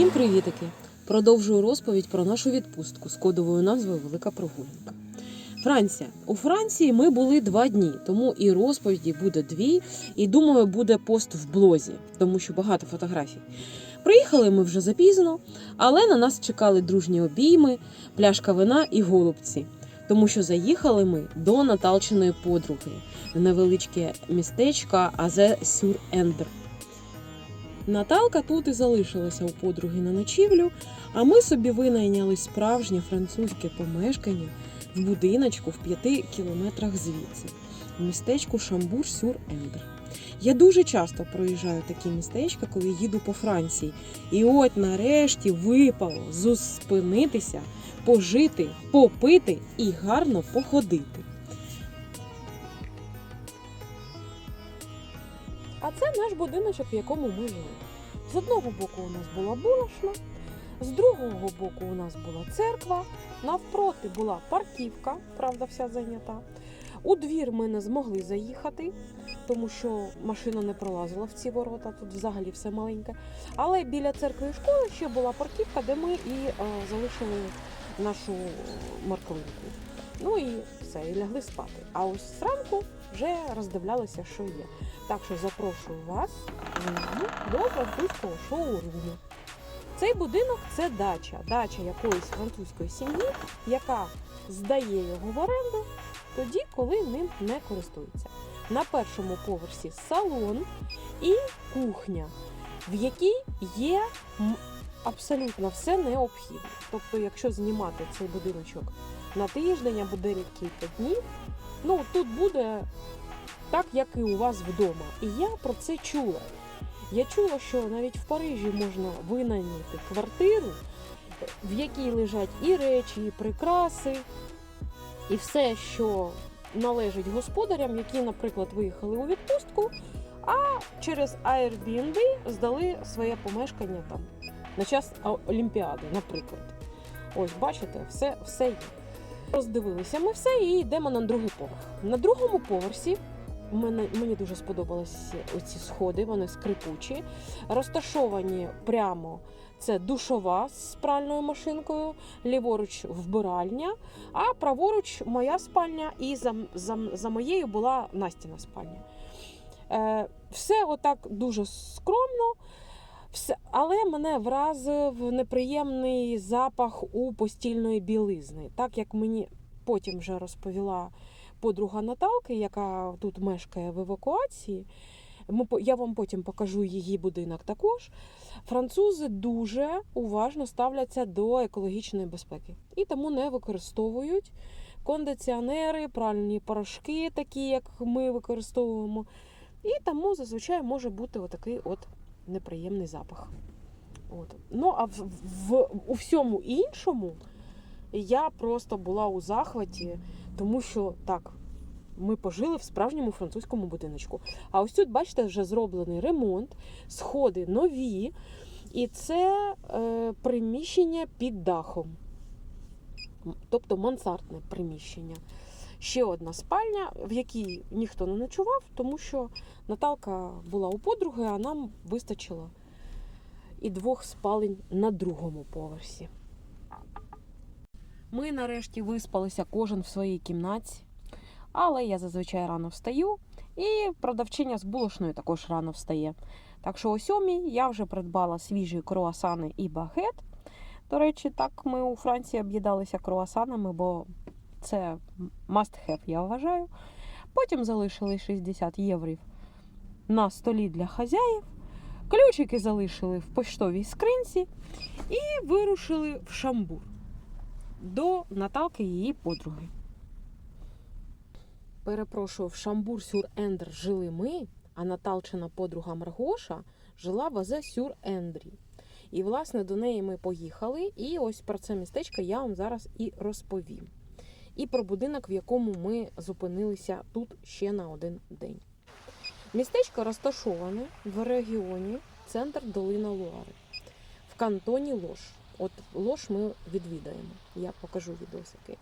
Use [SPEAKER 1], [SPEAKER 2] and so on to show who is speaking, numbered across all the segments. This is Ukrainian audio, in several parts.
[SPEAKER 1] Всім привітики! Продовжую розповідь про нашу відпустку з кодовою назвою Велика прогулянка. Франція. У Франції ми були два дні, тому і розповіді буде дві, і думаю, буде пост в блозі, тому що багато фотографій. Приїхали ми вже запізно, але на нас чекали дружні обійми, пляшка вина і голубці. Тому що заїхали ми до Наталчиної подруги в невеличке містечко Азе сюр Ендер. Наталка тут і залишилася у подруги на ночівлю, а ми собі винайняли справжнє французьке помешкання в будиночку в п'яти кілометрах звідси, в містечку Шамбур-Сюр-Ендер. Я дуже часто проїжджаю такі містечка, коли їду по Франції. І от нарешті випало зупинитися, пожити, попити і гарно походити. А це наш будиночок, в якому ми жили. З одного боку у нас була булочна, з другого боку у нас була церква, навпроти була парківка, правда, вся зайнята. У двір ми не змогли заїхати, тому що машина не пролазила в ці ворота, тут взагалі все маленьке. Але біля церкви і школи ще була парківка, де ми і е, залишили нашу морквинку. Ну і все, і лягли спати. А ось зранку вже роздивлялися, що є. Так що запрошую вас до французького шоуруму. Цей будинок це дача, дача якоїсь французької сім'ї, яка здає його в оренду тоді, коли ним не користується. На першому поверсі салон і кухня, в якій є абсолютно все необхідне. Тобто, якщо знімати цей будиночок на тиждень або декілька днів, ну тут буде так, як і у вас вдома. І я про це чула. Я чула, що навіть в Парижі можна винайняти квартиру, в якій лежать і речі, і прикраси, і все, що належить господарям, які, наприклад, виїхали у відпустку, а через Airbnb здали своє помешкання там на час Олімпіади, наприклад. Ось, бачите, все, все є. Роздивилися ми все і йдемо на другий поверх. На другому поверсі Мене, мені дуже сподобалися оці сходи, вони скрипучі. Розташовані прямо це душова з пральною машинкою, ліворуч вбиральня, а праворуч моя спальня, і за, за, за моєю була Настіна спальня. Е, все отак дуже скромно, але мене вразив неприємний запах у постільної білизни, так як мені потім вже розповіла подруга Наталки, яка тут мешкає в евакуації. Я вам потім покажу її будинок також. Французи дуже уважно ставляться до екологічної безпеки і тому не використовують кондиціонери, пральні порошки, такі як ми використовуємо. І тому зазвичай може бути отакий от неприємний запах. От. Ну а в, в, у всьому іншому я просто була у захваті тому що так, ми пожили в справжньому французькому будиночку. А ось тут, бачите, вже зроблений ремонт, сходи нові, і це е, приміщення під дахом, тобто мансардне приміщення. Ще одна спальня, в якій ніхто не ночував, тому що Наталка була у подруги, а нам вистачило і двох спалень на другому поверсі. Ми нарешті виспалися кожен в своїй кімнаті, але я зазвичай рано встаю, і продавчиня з булошною також рано встає. Так що о сьомій я вже придбала свіжі круасани і багет. До речі, так ми у Франції об'їдалися круасанами, бо це must have, я вважаю. Потім залишили 60 євро на столі для хазяїв. Ключики залишили в поштовій скринці і вирушили в шамбур до Наталки її подруги. Перепрошую, в Шамбур-Сюр-Ендр жили ми, а Наталчина подруга Маргоша жила в Азе Сюр-Ендрі. І, власне, до неї ми поїхали, і ось про це містечко я вам зараз і розповім. І про будинок, в якому ми зупинилися тут ще на один день. Містечко розташоване в регіоні центр Долина Луари в кантоні Лош. От Лош ми відвідаємо. Я покажу відосики.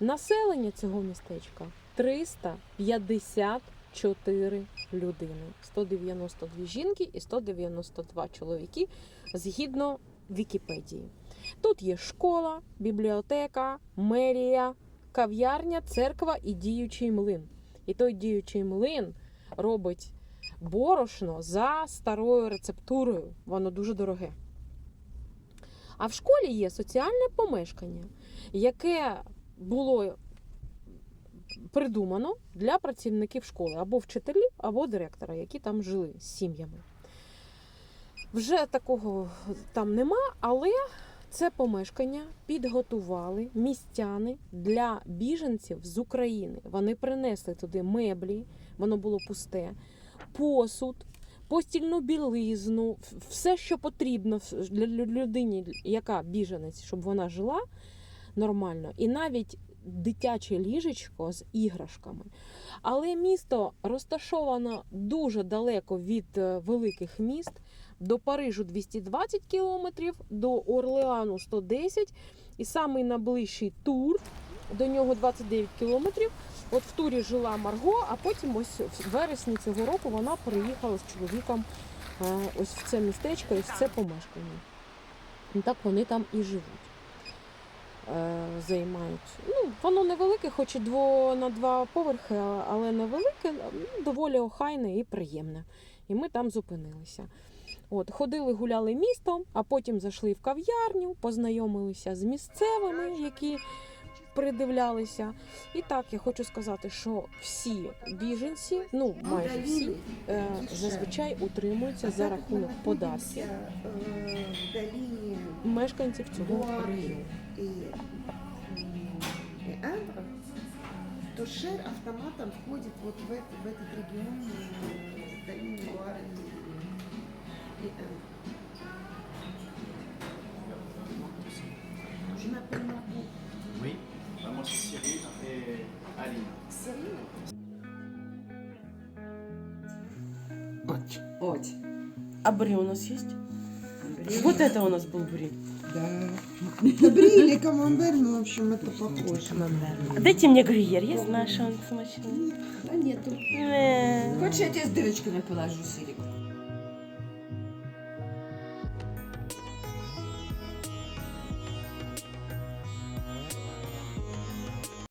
[SPEAKER 1] Населення цього містечка 354 людини, 192 жінки і 192 чоловіки згідно Вікіпедії. Тут є школа, бібліотека, мерія, кав'ярня, церква і діючий млин. І той діючий млин робить борошно за старою рецептурою. Воно дуже дороге. А в школі є соціальне помешкання, яке було придумано для працівників школи або вчителів, або директора, які там жили з сім'ями. Вже такого там нема, але це помешкання підготували містяни для біженців з України. Вони принесли туди меблі, воно було пусте, посуд, постільну білизну, все, що потрібно для лю- людині, яка біженець, щоб вона жила нормально. І навіть дитяче ліжечко з іграшками. Але місто розташовано дуже далеко від е, великих міст. До Парижу 220 кілометрів, до Орлеану 110 і самий найближчий тур, до нього 29 кілометрів. От в турі жила Марго, а потім ось в вересні цього року вона приїхала з чоловіком е, ось в це містечко і в це помешкання. І так вони там і живуть. Е, Займають. Ну, воно невелике, хоч і дво на два поверхи, але невелике, доволі охайне і приємне. І ми там зупинилися. От, ходили, гуляли містом, а потім зайшли в кав'ярню, познайомилися з місцевими, які придивлялися. І так я хочу сказати, що всі біженці, ну майже всі, е, зазвичай утримуються за рахунок податків
[SPEAKER 2] в долине
[SPEAKER 1] мешканців цього
[SPEAKER 2] Луари
[SPEAKER 1] району.
[SPEAKER 2] и, м, и Эндра, то Шер автоматом входит вот в, это- в этот регион э, долины Луары и, и Эндра.
[SPEAKER 3] Ать.
[SPEAKER 4] Ось.
[SPEAKER 3] А бри у нас есть? Вот это у нас был бри.
[SPEAKER 4] Да. Брили камамбер, ну, в общем, это похоже.
[SPEAKER 3] А дайте мне грюйер, есть наш он смачный?
[SPEAKER 4] Да нету.
[SPEAKER 3] Э.
[SPEAKER 4] Хочешь, я тебе с дырочками положу, Сирик?